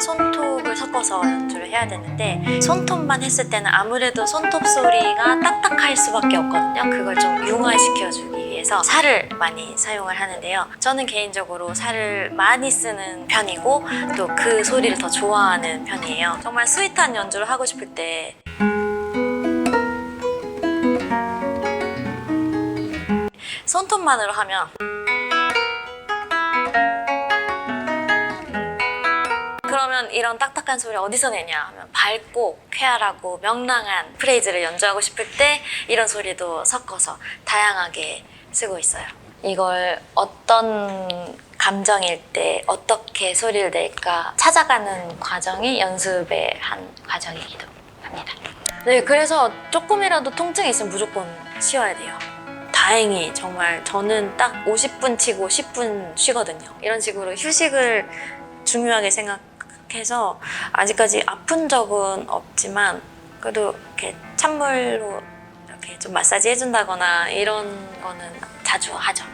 손톱을 섞어서 연주를 해야 되는데 손톱만 했을 때는 아무래도 손톱 소리가 딱딱할 수밖에 없거든요. 그걸 좀 융화시켜주기 위해서 살을 많이 사용을 하는데요. 저는 개인적으로 살을 많이 쓰는 편이고 또 그 소리를 더 좋아하는 편이에요. 정말 스윗한 연주를 하고 싶을 때 손톱만으로 하면 그러면 이런 딱딱한 소리 어디서 내냐 하면 밝고 쾌활하고 명랑한 프레이즈를 연주하고 싶을 때 이런 소리도 섞어서 다양하게 쓰고 있어요. 이걸 어떤 감정일 때 어떻게 소리를 낼까 찾아가는 과정이 연습의 한 과정이기도 합니다. 네, 그래서 조금이라도 통증이 있으면 무조건 쉬어야 돼요. 다행히 정말 저는 딱 50분 치고 10분 쉬거든요. 이런 식으로 휴식을 중요하게 생각 해서 아직까지 아픈 적은 없지만 그래도 이렇게 찬물로 이렇게 좀 마사지 해준다거나 이런 거는 자주 하죠.